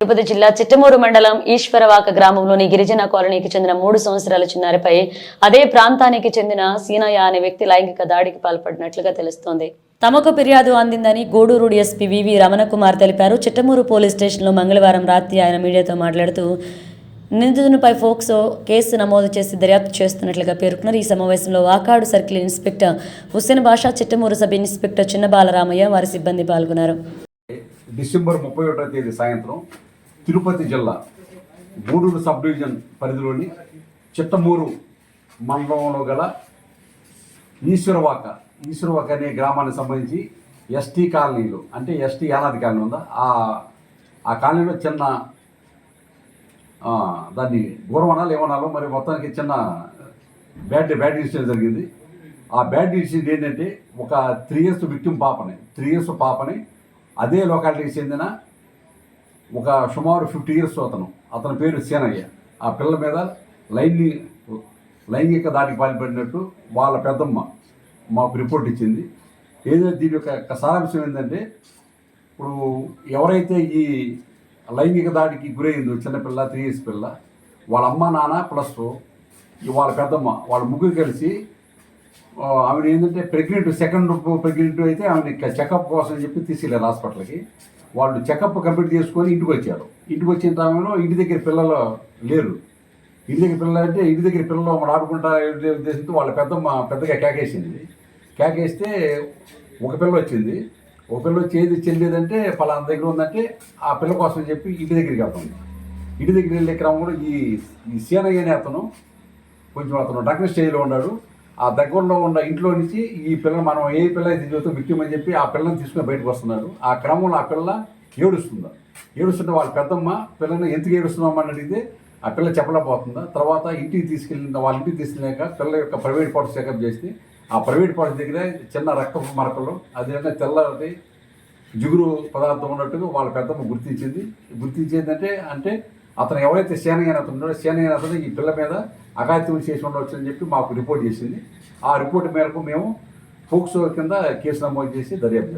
తిరుపతి జిల్లా చిట్టమూరు మండలం ఈశ్వరవాక గ్రామంలోని గిరిజన కాలనీకి చెందిన మూడు సంవత్సరాల చిన్నారిపై అదే ప్రాంతానికి చెందిన సీనయ్య అనే వ్యక్తి లైంగిక దాడికి పాల్పడినట్లుగా తెలుస్తోంది. తమకు ఫిర్యాదు అందిందని Gudur DSP V V Ramanakumar తెలిపారు. చిట్టమూరు పోలీస్ స్టేషన్లో మంగళవారం రాత్రి ఆయన మీడియాతో మాట్లాడుతూ నిందితునిపై ఫోక్సో కేసు నమోదు చేసి దర్యాప్తు చేస్తున్నట్లుగా పేర్కొన్నారు. ఈ సమావేశంలో Vakadu circle inspector Hussain Basha Chittamuru sub inspector Chinna Balaramaiah వారి సిబ్బంది పాల్గొన్నారు. డిసెంబర్ ముప్పై ఒకటో తేదీ సాయంత్రం తిరుపతి జిల్లా గూడూరు సబ్ డివిజన్ పరిధిలోని చిట్టమూరు మండలంలో గల ఈశ్వరవాక. ఈశ్వరవాక అనే గ్రామానికి సంబంధించి ఎస్టీ కాలనీలు అంటే ఎస్టీ యానాది కాలనీ ఉందా? ఆ ఆ కాలనీలో చిన్న దాన్ని గౌరవనాలు ఏమనాలో మరి మొత్తానికి చిన్న బ్యాడ్ బ్యాడ్ ఇన్సిడెంట్ జరిగింది. ఆ బ్యాడ్ ఇన్సిడెంట్ ఏంటంటే ఒక త్రీ ఇయర్స్ విక్టిమ్ పాపని త్రీ ఇయర్స్ పాపని అదే లొకాలిటీకి చెందిన ఒక సుమారు ఫిఫ్టీ ఇయర్స్ అతను. అతని పేరు సేనయ్య. ఆ పిల్ల మీద లైంగి లైంగిక దాడికి పాల్పడినట్టు వాళ్ళ పెద్దమ్మ మాకు రిపోర్ట్ ఇచ్చింది. ఏదో దీని యొక్క సారాంశం ఏంటంటే ఇప్పుడు ఎవరైతే ఈ లైంగిక దాడికి గురైందో చిన్నపిల్ల త్రీ ఇయర్స్ పిల్ల వాళ్ళ అమ్మ నాన్న ప్లస్ వాళ్ళ పెద్దమ్మ వాళ్ళ ముగ్గురు కలిసి ఆవిడ ఏంటంటే ప్రెగ్నెంట్ సెకండ్ ప్రెగ్నెంట్ అయితే ఆవిడ చెకప్ కోసం అని చెప్పి తీసుకెళ్ళారు హాస్పిటల్కి వాళ్ళు చెకప్ కంప్లీట్ చేసుకొని ఇంటికి వచ్చారు. ఇంటికి వచ్చిన టైంలో ఇంటి దగ్గర పిల్లలు లేరు. ఇంటి దగ్గర పిల్లలు అంటే ఇంటి దగ్గర పిల్లలు మనం ఆడుకుంటా ఉద్దేశంతో వాళ్ళ పెద్దమ్మ పెద్దగా కేకేసింది. కేకేస్తే ఒక పిల్ల వచ్చింది. ఒక పిల్ల వచ్చి ఏది చెల్లేదంటే పలానా దగ్గర ఉందంటే ఆ పిల్ల కోసం చెప్పి ఇంటి దగ్గరికి వెళ్తాను ఇంటి దగ్గరికి వెళ్ళే క్రమంలో ఈ ఈ సీనయ్య అనే అతను కొంచెం అతను డాక్టర్ స్టేజ్లో ఉన్నాడు. ఆ దగ్గరలో ఉన్న ఇంట్లో నుంచి ఈ పిల్ల మనం ఏ పిల్ల అయితే చూస్తే విక్టిమ్ అని చెప్పి ఆ పిల్లని తీసుకుని బయటకు వస్తున్నారు. ఆ క్రమంలో ఆ పిల్ల ఏడుస్తుందా. ఏడుస్తుంటే వాళ్ళ పెద్దమ్మ పిల్లని ఎందుకు ఏడుస్తున్నామని అడిగితే ఆ పిల్ల చెప్పలేకపోతుందా. తర్వాత ఇంటికి తీసుకెళ్ళిన వాళ్ళ ఇంటికి తీసుకెళ్ళాక పిల్ల యొక్క ప్రైవేట్ పార్ట్స్ చెకప్ చేస్తే ఆ ప్రైవేట్ పార్ట్స్ దగ్గర చిన్న రక్తపు మరకలు అదేవిధంగా తెల్లది జిగురు పదార్థం ఉన్నట్టుగా వాళ్ళ పెద్దమ్మ గుర్తించింది. గుర్తించిందంటే అంటే అతను ఎవరైతే సేనయ్య అతను ఉన్నాడో సేనయ్య అతను ఈ పిల్ల మీద అఘాత్యం చేసి ఉండవచ్చు అని చెప్పి మాకు రిపోర్ట్ చేసింది. ఆ రిపోర్ట్ మేరకు మేము ఫోక్సో కింద కేసు నమోదు చేసి దర్యాప్తు